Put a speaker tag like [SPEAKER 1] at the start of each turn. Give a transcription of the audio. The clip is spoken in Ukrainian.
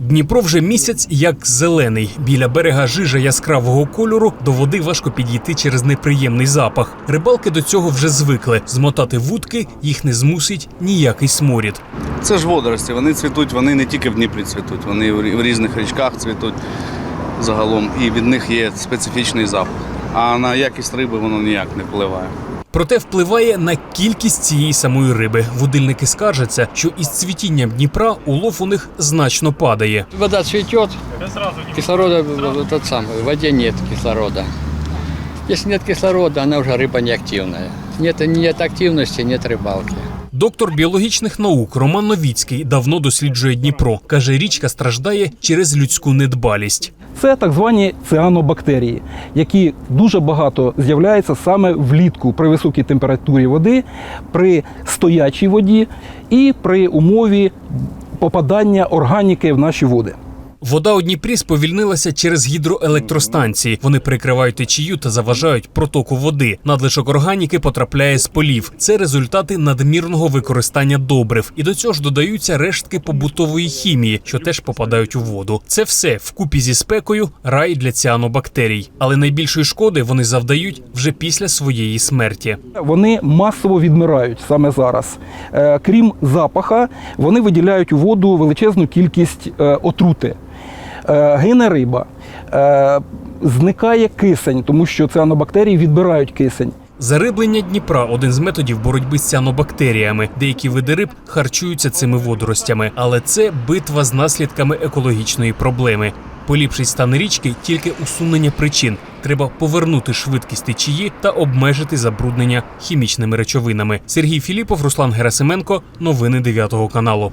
[SPEAKER 1] Дніпро вже місяць як зелений. Біля берега жижа яскравого кольору до води важко підійти через неприємний запах. Рибалки до цього вже звикли. Змотати вудки їх не змусить ніякий сморід.
[SPEAKER 2] Це ж водорості, вони цвітуть, вони не тільки в Дніпрі цвітуть, вони в рі- в різних річках цвітуть загалом, і від них є специфічний запах. А на якість риби воно ніяк не впливає
[SPEAKER 1] Проте впливає на кількість цієї самої риби. Водильники скаржаться, що із цвітінням Дніпра улов у них значно падає.
[SPEAKER 3] Вода цветет, кислорода в- тот самый, в воде нет кислорода. Если нет кислорода, она уже рыба неактивная. Нет, нет активности, нет рыбалки.
[SPEAKER 1] Доктор біологічних наук Роман Новіцький давно досліджує Дніпро. каже, річка страждає через людську недбалість.
[SPEAKER 4] Це так звані цианобактерії, які дуже багато з'являються саме влітку при високій температурі води, при стоячій воді і при умові попадання органіки в наші води.
[SPEAKER 1] Вода у Дніпрі сповільнилася через гідроелектростанції. Вони перекривають течію та заважають протоку води. Надлишок органіки потрапляє з полів. Це результати надмірного використання добрив. І до цього ж додаються рештки побутової хімії, що теж попадають у воду. Це все вкупі зі спекою рай для ціанобактерій. Але найбільшої шкоди вони завдають вже після своєї смерті.
[SPEAKER 4] Вони масово відмирають саме зараз. Е, Крім запаха, вони виділяють у воду величезну кількість е, отрути. Е, Гине риба, зникає кисень, тому що цианобактерії відбирають кисень.
[SPEAKER 1] Зариблення Дніпра один з методів боротьби з ціанобактеріями. Деякі види риб харчуються цими водоростями, але це битва з наслідками екологічної проблеми. Поліпшить стан річки тільки усунення причин. Треба повернути швидкість течії та обмежити забруднення хімічними речовинами. Сергій Філіпов, Руслан Герасименко. Новини 9 каналу.